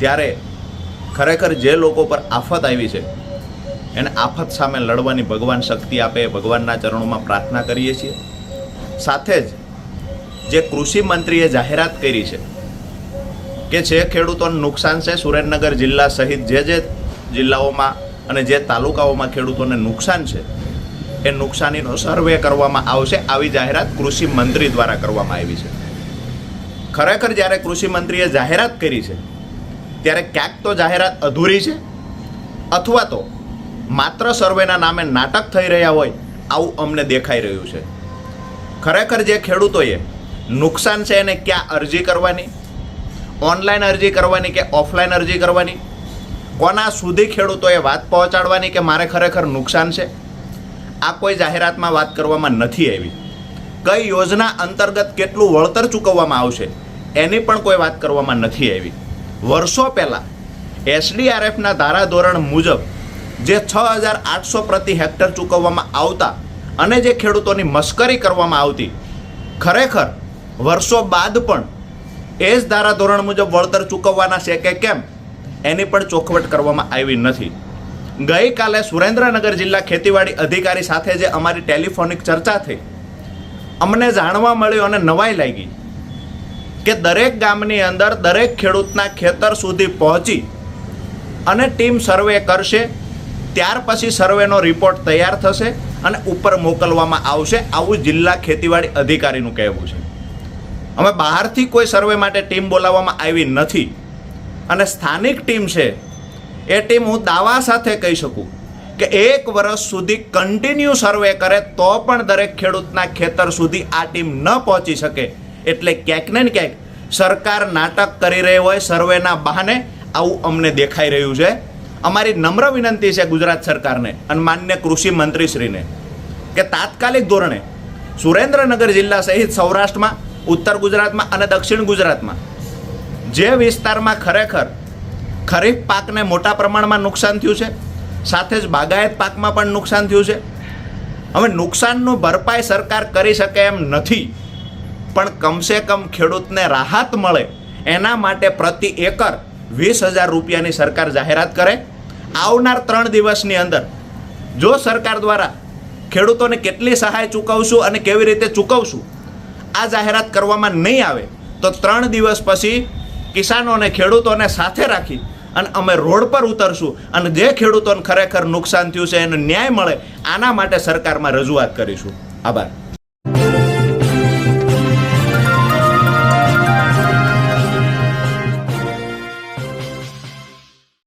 ત્યારે ખરેખર જે લોકો પર આફત આવી છે, એને આફત સામે લડવાની ભગવાન શક્તિ આપે, ભગવાનના ચરણોમાં પ્રાર્થના કરીએ છીએ. સાથે જ જે કૃષિ મંત્રીએ જાહેરાત કરી છે કે જે ખેડૂતોને નુકસાન છે, સુરેન્દ્રનગર જિલ્લા સહિત જે જે જિલ્લાઓમાં અને જે તાલુકાઓમાં ખેડૂતોને નુકસાન છે, એ નુકસાનીનો સર્વે કરવામાં આવશે. આવી જાહેરાત કૃષિ મંત્રી દ્વારા કરવામાં આવી છે. ખરેખર જ્યારે કૃષિ મંત્રીએ જાહેરાત કરી છે ત્યારે ક્યાંક તો જાહેરાત અધૂરી છે, અથવા તો માત્ર સર્વેના નામે નાટક થઈ રહ્યા હોય આવું અમને દેખાઈ રહ્યું છે. ખરેખર જે ખેડૂતોએ નુકસાન છે એને ક્યાં અરજી કરવાની? ઓનલાઈન અરજી કરવાની કે ઓફલાઈન અરજી કરવાની? કોના સુધી ખેડૂતોએ વાત પહોંચાડવાની કે મારે ખરેખર નુકસાન છે? આ કોઈ જાહેરાતમાં વાત કરવામાં નથી આવી. કઈ યોજના અંતર્ગત કેટલું વળતર ચૂકવવામાં આવશે, એની પણ કોઈ વાત કરવામાં નથી આવી. વર્ષો પહેલાં એસડીઆરએફના ધારાધોરણ મુજબ જે છ હજાર આઠસો પ્રતિ હેક્ટર ચૂકવવામાં આવતા અને જે ખેડૂતોની મશ્કરી કરવામાં આવતી, ખરેખર વર્ષો બાદ પણ એ જ ધારાધોરણ મુજબ વળતર ચૂકવવાના છે કે કેમ, એની પણ ચોખવટ કરવામાં આવી નથી. ગઈકાલે સુરેન્દ્રનગર જિલ્લા ખેતીવાડી અધિકારી સાથે જે અમારી ટેલિફોનિક ચર્ચા થઈ, અમને જાણવા મળ્યું અને નવાઈ લાગી. કે દરેક ગામની અંદર દરેક ખેડૂતના ખેતર સુધી પહોંચી અને ટીમ સર્વે કરશે, ત્યાર પછી સર્વેનો રિપોર્ટ તૈયાર થશે અને ઉપર મોકલવામાં આવશે. આવું જિલ્લા ખેતીવાડી અધિકારીનું કહેવું છે. અમે બહારથી કોઈ સર્વે માટે ટીમ બોલાવવામાં આવી નથી અને સ્થાનિક ટીમ છે, એ ટીમ હું દાવા સાથે કહી શકું કે એક વર્ષ સુધી કન્ટિન્યુ સર્વે કરે તો પણ દરેક ખેડૂતના ખેતર સુધી આ ટીમ ન પહોંચી શકે. એટલે ક્યાંક ને ક્યાંક સરકાર નાટક કરી રહી હોય, સર્વેના બહાને આવું અમને દેખાઈ રહ્યું છે. અમારી નમ્ર વિનંતી છે ગુજરાત સરકારને અને માન્ય કૃષિ મંત્રીશ્રીને કે તાત્કાલિક ધોરણે સુરેન્દ્રનગર જિલ્લા સહિત સૌરાષ્ટ્રમાં, ઉત્તર ગુજરાતમાં અને દક્ષિણ ગુજરાતમાં જે વિસ્તારમાં ખરેખર ખરીફ પાકને મોટા પ્રમાણમાં નુકસાન થયું છે, સાથે જ બાગાયત પાકમાં પણ નુકસાન થયું છે. હવે નુકસાનનું ભરપાઈ સરકાર કરી શકે એમ નથી. પણ કમસે કમ ખેડૂતને રાહત મળે, એના માટે પ્રતિ એકર વીસ હજાર રૂપિયાની સરકાર જાહેરાત કરે. આવનાર ત્રણ દિવસની અંદર જો સરકાર દ્વારા ખેડૂતોને કેટલી સહાય ચૂકવશું અને કેવી રીતે ચૂકવશું, આ જાહેરાત કરવામાં નહીં આવે, તો ત્રણ દિવસ પછી કિસાનોને, ખેડૂતોને સાથે રાખી અને અમે રોડ પર ઉતરશું અને જે ખેડૂતોને ખરેખર નુકસાન થયું છે, એને ન્યાય મળે, આના માટે સરકારમાં રજૂઆત કરીશું. આભાર.